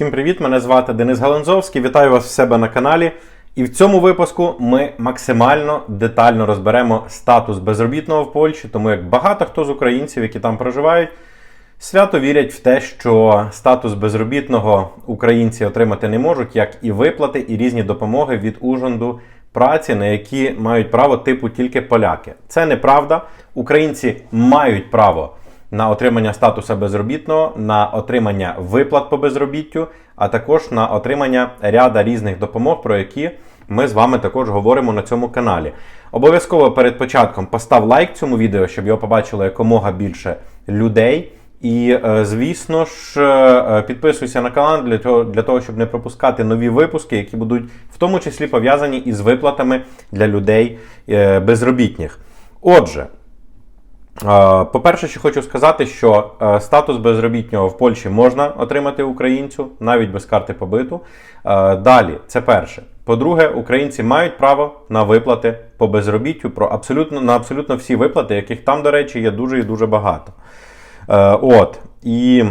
Всім привіт! Мене звати Денис Галанзовський. Вітаю вас в себе на каналі. І в цьому випуску ми максимально детально розберемо статус безробітного в Польщі, тому як багато хто з українців, які там проживають, свято вірять в те, що статус безробітного українці отримати не можуть, як і виплати, і різні допомоги від Ужонду праці, на які мають право типу тільки поляки. Це неправда. Українці мають право на отримання статусу безробітного, на отримання виплат по безробіттю, а також на отримання ряда різних допомог, про які ми з вами також говоримо на цьому каналі. Обов'язково перед початком постав лайк цьому відео, щоб його побачило якомога більше людей. І, е, звісно ж, е, підписуйся на канал для того, для того, щоб не пропускати нові випуски, які будуть в тому числі пов'язані із виплатами для людей е, безробітних. Отже, Е, По-перше, що хочу сказати, що е, статус безробітнього в Польщі можна отримати українцю навіть без карти побиту. Е, Далі, це перше. По-друге, українці мають право на виплати по безробіттю про абсолютно на абсолютно всі виплати, яких там, до речі, є дуже і дуже багато. Е, От і.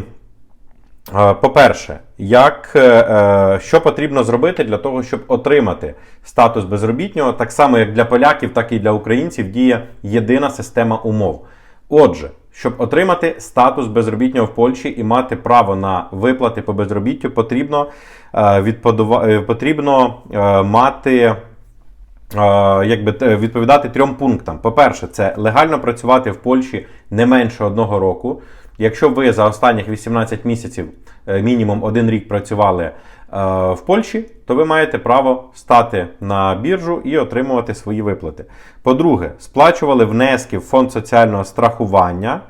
Е, По-перше, як, е, е, що потрібно зробити для того, щоб отримати статус безробітнього, так само як для поляків, так і для українців діє єдина система умов. Отже, щоб отримати статус безробітнього в Польщі і мати право на виплати по безробіттю, потрібно, е, відподува- е, потрібно е, мати якби відповідати трьом пунктам. По-перше, це легально працювати в Польщі не менше одного року. Якщо ви за останніх 18 місяців е, мінімум один рік працювали е, в Польщі, то ви маєте право стати на біржу і отримувати свої виплати. По-друге, сплачували внески в фонд соціального страхування.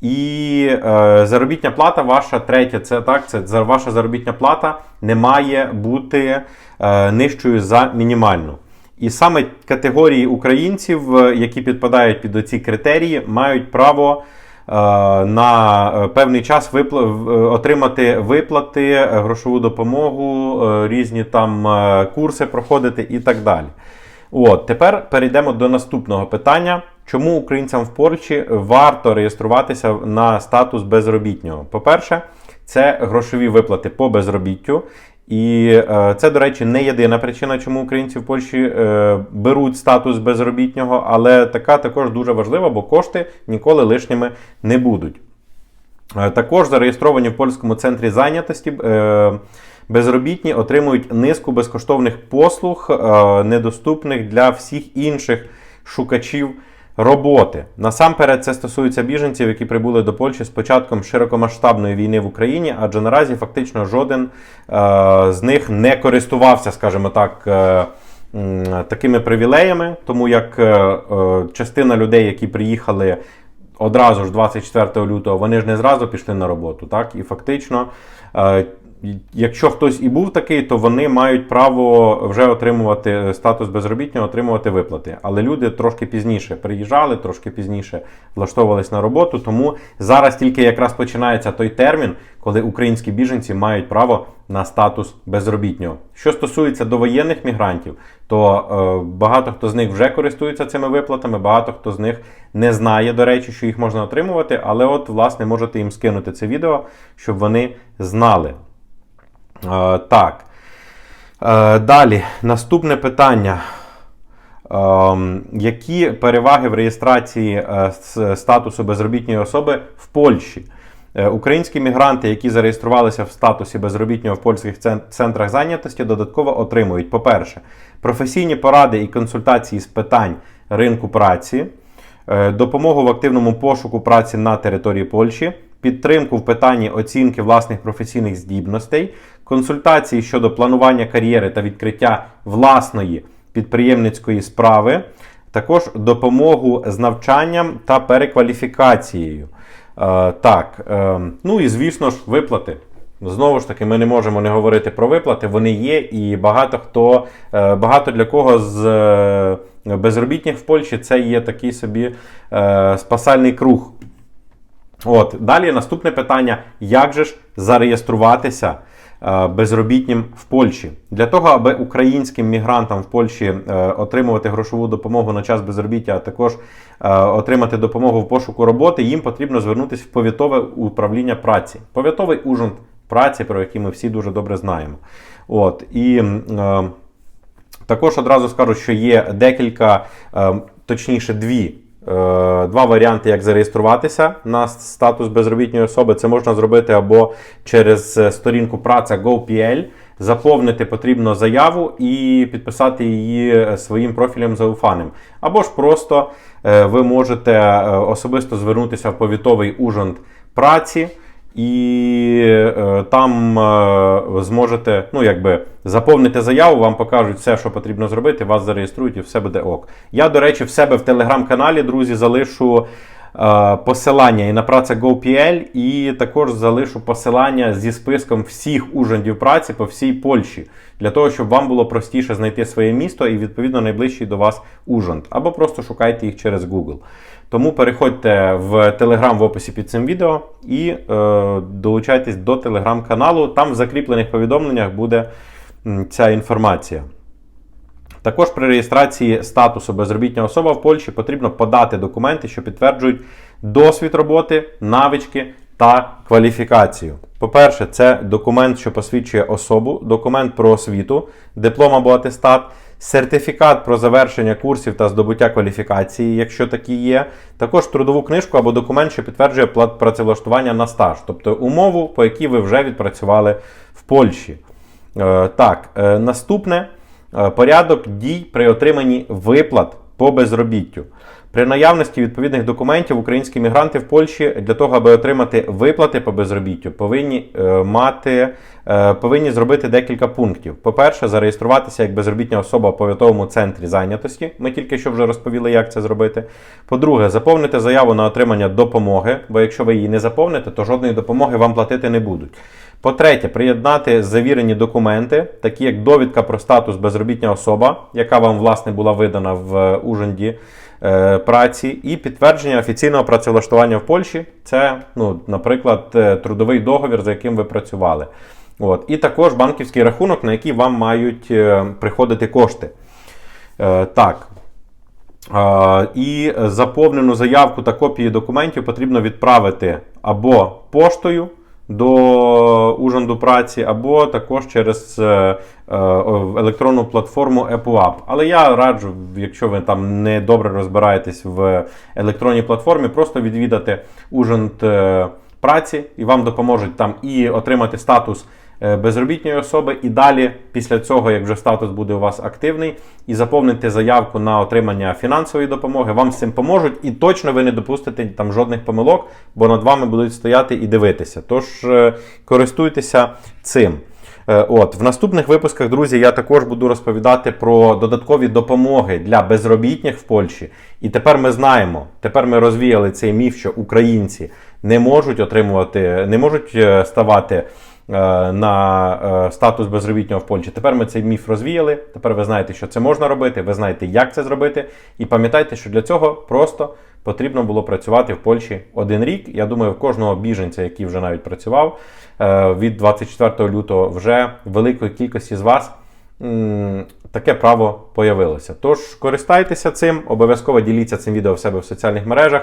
І е, заробітня плата ваша третя, це так, це ваша заробітня плата не має бути е, нижчою за мінімальну. І саме категорії українців, е, які підпадають під оці критерії, мають право е, на е, певний час випла- отримати виплати, грошову допомогу, різні там курси проходити і так далі. От, тепер перейдемо до наступного питання. Чому українцям в Польщі варто реєструватися на статус безробітнього? По-перше, це грошові виплати по безробіттю. І е, це, до речі, не єдина причина, чому українці в Польщі е, беруть статус безробітнього, але така також дуже важлива, бо кошти ніколи лишніми не будуть. Е, Також зареєстровані в польському центрі зайнятості безробітні отримують низку безкоштовних послуг, недоступних для всіх інших шукачів роботи. Насамперед, це стосується біженців, які прибули до Польщі з початком широкомасштабної війни в Україні, адже наразі фактично жоден е, з них не користувався, скажімо так. е, Такими привілеями, тому як е, е, частина людей, які приїхали одразу ж 24 лютого, вони ж не зразу пішли на роботу. Так? І фактично, е, якщо хтось і був такий, то вони мають право вже отримувати статус безробітного, отримувати виплати. Але люди трошки пізніше приїжджали, трошки пізніше влаштовувались на роботу. Тому зараз тільки якраз починається той термін, коли українські біженці мають право на статус безробітнього. Що стосується довоєнних мігрантів, то е, багато хто з них вже користується цими виплатами, багато хто з них не знає, до речі, що їх можна отримувати, але от, власне, можете їм скинути це відео, щоб вони знали. Е, так. Е, далі, наступне питання. Ем, які переваги в реєстрації е, статусу безробітної особи в Польщі? Українські мігранти, які зареєструвалися в статусі безробітнього в польських центрах зайнятості, додатково отримують, по-перше, професійні поради і консультації з питань ринку праці, допомогу в активному пошуку праці на території Польщі, підтримку в питанні оцінки власних професійних здібностей, консультації щодо планування кар'єри та відкриття власної підприємницької справи, також допомогу з навчанням та перекваліфікацією. Е, так, е, ну і звісно ж, виплати. Знову ж таки, ми не можемо не говорити про виплати. Вони є, і багато хто, е, багато для кого з е, безробітних в Польщі це є такий собі е, спасальний круг. От, далі наступне питання: як же ж зареєструватися е, безробітнім в Польщі? Для того, аби українським мігрантам в Польщі е, отримувати грошову допомогу на час безробіття, а також е, отримати допомогу в пошуку роботи, їм потрібно звернутися в повітове управління праці. Повітовий ужин праці, про які ми всі дуже добре знаємо. От, і е, також одразу скажу, що є декілька, е, точніше, дві. Е, Два варіанти, як зареєструватися на статус безробітної особи. Це можна зробити або через е, сторінку праця GoPL, заповнити потрібно заяву і підписати її е, своїм профілем зауфаним. Або ж просто ви можете особисто звернутися в повітовий ужин праці і е, там е, зможете ну, якби, заповнити заяву, вам покажуть все, що потрібно зробити, вас зареєструють і все буде ок. Я, до речі, в себе в телеграм-каналі, друзі, залишу посилання і на праця GoPL, і також залишу посилання зі списком всіх ужандів праці по всій Польщі, для того, щоб вам було простіше знайти своє місто і відповідно найближчий до вас ужанд. Або просто шукайте їх через Google. Тому переходьте в Телеграм в описі під цим відео і е, долучайтесь до телеграм-каналу. Там в закріплених повідомленнях буде ця інформація. Також при реєстрації статусу безробітня особа в Польщі потрібно подати документи, що підтверджують досвід роботи, навички та кваліфікацію. По-перше, це документ, що посвідчує особу, документ про освіту, диплом або атестат, сертифікат про завершення курсів та здобуття кваліфікації, якщо такі є, також трудову книжку або документ, що підтверджує працевлаштування на стаж, тобто умову, по якій ви вже відпрацювали в Польщі. Е, Так, е, наступне порядок дій при отриманні виплат по безробіттю. При наявності відповідних документів українські мігранти в Польщі для того, аби отримати виплати по безробіттю, повинні е, мати е, повинні зробити декілька пунктів. По-перше, зареєструватися як безробітня особа в повітовому центрі зайнятості. Ми тільки що вже розповіли, як це зробити. По-друге, заповнити заяву на отримання допомоги, бо якщо ви її не заповните, то жодної допомоги вам платити не будуть. По-третє, приєднати завірені документи, такі як довідка про статус безробітня особа, яка вам власне була видана в е, ужанді е, праці, і підтвердження офіційного працевлаштування в Польщі. Це, ну, наприклад, е, трудовий договір, за яким ви працювали. От. І також банківський рахунок, на який вам мають е, приходити кошти. Е, так. Е, І заповнену заявку та копії документів потрібно відправити або поштою до ужанду праці, або також через е, е, електронну платформу EPUAP. Але я раджу, якщо ви там не добре розбираєтесь в електронній платформі, просто відвідати ужанд е, праці і вам допоможуть там і отримати статус безробітної особи, і далі, після цього, як вже статус буде у вас активний, і заповнити заявку на отримання фінансової допомоги, вам з цим поможуть, і точно ви не допустите там жодних помилок, бо над вами будуть стояти і дивитися. Тож е, користуйтеся цим. Е, От в наступних випусках, друзі, я також буду розповідати про додаткові допомоги для безробітних в Польщі. І тепер ми знаємо, тепер ми розвіяли цей міф, що українці не можуть отримувати, не можуть е, ставати е, на е, статус безробітнього в Польщі. Тепер ми цей міф розвіяли. Тепер ви знаєте, що це можна робити, ви знаєте, як це зробити. І пам'ятайте, що для цього просто потрібно було працювати в Польщі один рік. Я думаю, в кожного біженця, який вже навіть працював е, від 24 лютого, вже великої кількості з вас. Таке право появилося. Тож користайтеся цим, обов'язково діліться цим відео в себе в соціальних мережах.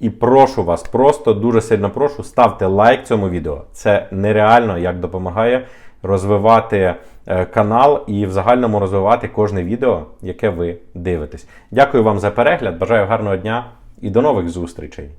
І прошу вас, просто дуже сильно прошу, ставте лайк цьому відео. Це нереально як допомагає розвивати е, канал і в загальному розвивати кожне відео, яке ви дивитесь. Дякую вам за перегляд, бажаю гарного дня і до нових зустрічей!